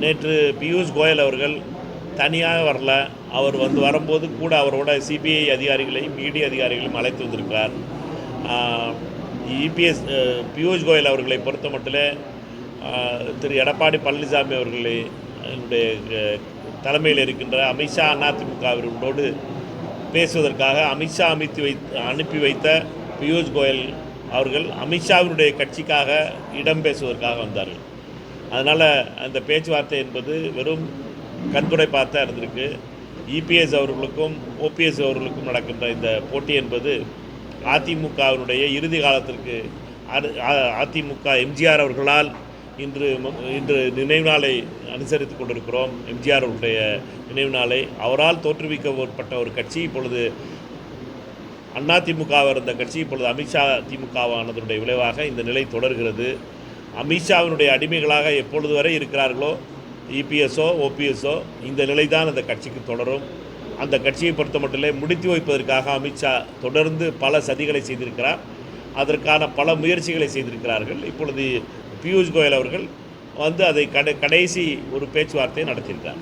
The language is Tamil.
நேற்று பியூஷ் கோயல் அவர்கள் தனியாக வரல. அவர் வந்து வரும்போது கூட அவரோட சிபிஐ அதிகாரிகளையும் இடி அதிகாரிகளையும் அழைத்து வந்திருக்கிறார். இபிஎஸ் பியூஷ் கோயல் அவர்களை பொறுத்த மட்டும் திரு எடப்பாடி பழனிசாமி அவர்களை என்னுடைய தலைமையில் இருக்கின்ற அமித்ஷா அதிமுகவினரோடு பேசுவதற்காக அமித்ஷா அமைத்து வை அனுப்பி வைத்த பியூஷ் கோயல் அவர்கள் அமித்ஷாவினுடைய கட்சிக்காக இடம் பேசுவதற்காக வந்தார்கள். அதனால் அந்த பேச்சுவார்த்தை என்பது வெறும் கண்துடைப்பாக இருந்திருக்கு. இபிஎஸ் அவர்களுக்கும் ஓபிஎஸ் அவர்களுக்கும் நடக்கின்ற இந்த போட்டி என்பது அதிமுகவினுடைய இறுதி காலத்திற்கு அ- அதிமுக எம்ஜிஆர் அவர்களால் இன்று இன்று நினைவு நாளை அனுசரித்துக் கொண்டிருக்கிறோம். எம்ஜிஆர் அவருடைய நினைவு நாளை அவரால் தோற்றுவிக்கப்பட்ட ஒரு கட்சி இப்பொழுது அண்ணா திமுகவாக இருந்த கட்சி இப்பொழுது அமித்ஷா திமுகவானதனுடைய விளைவாக இந்த நிலை தொடர்கிறது. அமித்ஷாவினுடைய அடிமைகளாக எப்பொழுது வரை இருக்கிறார்களோ இபிஎஸ்ஓ ஓபிஎஸ்ஓ இந்த நிலை தான் அந்த கட்சிக்கு தொடரும். அந்த கட்சியை பொறுத்த மட்டுமே முடித்து வைப்பதற்காக அமித்ஷா தொடர்ந்து பல சதிகளை செய்திருக்கிறார். அதற்கான பல முயற்சிகளை செய்திருக்கிறார்கள். இப்பொழுது பியூஷ் கோயல் அவர்கள் வந்து அதை கடை கடைசி ஒரு பேச்சுவார்த்தையை நடத்தியிருக்கார்